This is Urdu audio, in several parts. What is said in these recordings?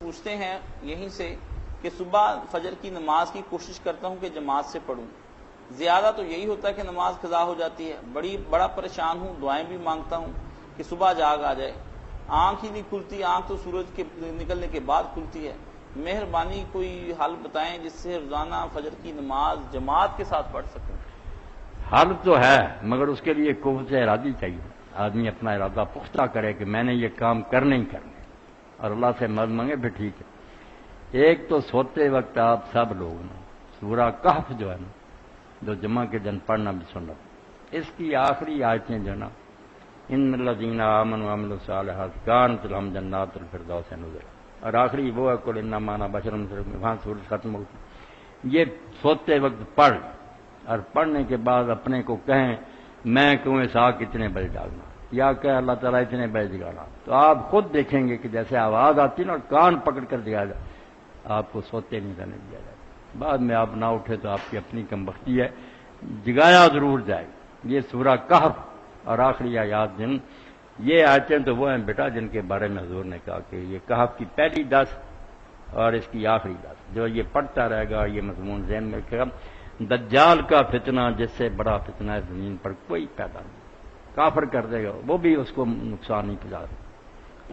پوچھتے ہیں یہیں سے کہ صبح فجر کی نماز کی کوشش کرتا ہوں کہ جماعت سے پڑھوں۔ زیادہ تو یہی ہوتا ہے کہ نماز قضا ہو جاتی ہے۔ بڑی، بڑا پریشان ہوں، دعائیں بھی مانگتا ہوں کہ صبح جاگ آ جائے۔ آنکھ ہی نہیں کھلتی، آنکھ تو سورج کے نکلنے کے بعد کھلتی ہے۔ مہربانی کوئی حل بتائیں جس سے روزانہ فجر کی نماز جماعت کے ساتھ پڑھ سکوں۔ حل تو ہے، مگر اس کے لیے قوت ارادی چاہیے۔ آدمی اپنا ارادہ پختہ کرے کہ میں نے یہ کام کرنے ہی کرنے اور اللہ سے مد مانگے بھی ٹھیک ہے۔ ایک تو سوتے وقت آپ سب لوگ نا سورہ کہف جو ہے نا جو جمعہ کے دن پڑھنا بھی سن رہا اس کی آخری آیتیں جو ہے نا، ان الذین آمنوا وعملوا الصالحات، کانت لهم جنات الفردوس نزلا۔ اور آخری وہ ہے کل انما انا بشر مثلکم وہاں سورج ختم ہوتی یہ سوتے وقت پڑھ اور پڑھنے کے بعد اپنے کو کہیں، میں کنویں سا کتنے بجے جاگنا یا کہ اللہ تعالیٰ اتنے بجے جگانا تو آپ خود دیکھیں گے کہ جیسے آواز آتی نا اور کان پکڑ کر دیا جائے۔ آپ کو سوتے نہیں رہنے دیا جائے۔ بعد میں آپ نہ اٹھے تو آپ کی اپنی کم بختی ہے۔ جگایا ضرور جائے۔ یہ سورہ کہف اور آخری آیات دن۔ یہ آیتیں تو وہ ہیں بیٹا جن کے بارے میں حضور نے کہا کہ یہ کہف کی پہلی دس اور اس کی آخری دس۔ جو یہ پڑھتا رہے گا، یہ مضمون ذہن میں رکھے گا۔ دجال کا فتنہ جس سے بڑا فتنہ ہے زمین پر کوئی پیدا نہیں۔ کافر کر دے گا، وہ بھی اس کو نقصان نہیں پہنچا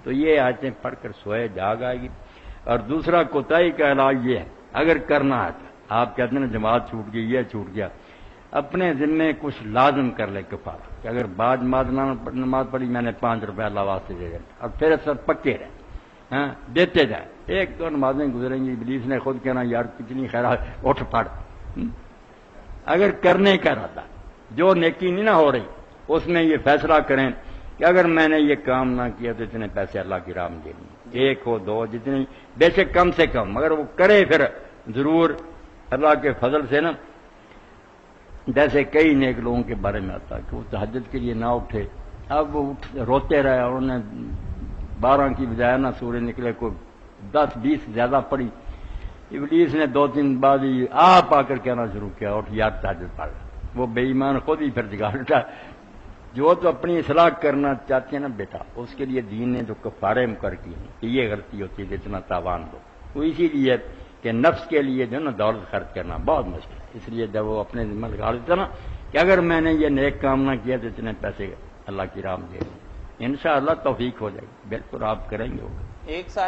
تو یہ آیتیں پڑھ کر سوئے، جاگ آئے گی۔ اور دوسرا کوتاہی کا علاج یہ ہے، اگر کرنا ہے تو۔ آپ کہتے ہیں جماعت چھوٹ گئی، یہ چھوٹ گیا۔ اپنے ذمے کچھ لازم کر لے کفار کہ اگر بعد نماز پڑھی، میں نے پانچ روپے اللہ واسطے دے دیں اور پھر سر پکے رہے۔ ہاں دیتے جائیں۔ ایک دو نمازیں گزریں گی بلیس نے خود کہنا، یار کتنی خیرات اٹھ پڑ اگر کرنے کا ارادہ، جو نیکی نہیں نہ ہو رہی اس میں یہ فیصلہ کریں کہ اگر میں نے یہ کام نہ کیا تو اتنے پیسے اللہ کی رام دے دیں ایک ہو دو، جتنی بے شک کم سے کم، مگر وہ کرے پھر۔ ضرور اللہ کے فضل سے نا۔ جیسے کئی نیک لوگوں کے بارے میں آتا کہ وہ تحجد کے لیے نہ اٹھے۔ اب وہ اٹھ، روتے رہے اور انہوں نے بارہ کی بجائے نہ سورج نکلے، کوئی دس، بیس زیادہ پڑی ابلیس نے دو دن بعد ہی آپ آ کر کہنا شروع کیا، اٹھ، یار تحجد پڑھ۔ وہ بے ایمان خود ہی پھر جگا اٹھا جو تو اپنی اصلاح کرنا چاہتے ہیں نا بیٹا، اس کے لیے دین نے جو کفارے مکر کی ہیں کہ یہ غلطی ہوتی ہے جتنا تاوان دو۔ وہ اسی لیے کہ نفس کے لیے جو ہے نا دولت خرچ کرنا بہت مشکل ہے۔ اس لیے جب وہ اپنے ذمہ لگا دیتا نا کہ اگر میں نے یہ نیک کام نہ کیا تو اتنے پیسے اللہ کی رام دے ان شاء اللہ توفیق ہو جائے گی۔ بالکل آپ کریں گے۔ ایک سال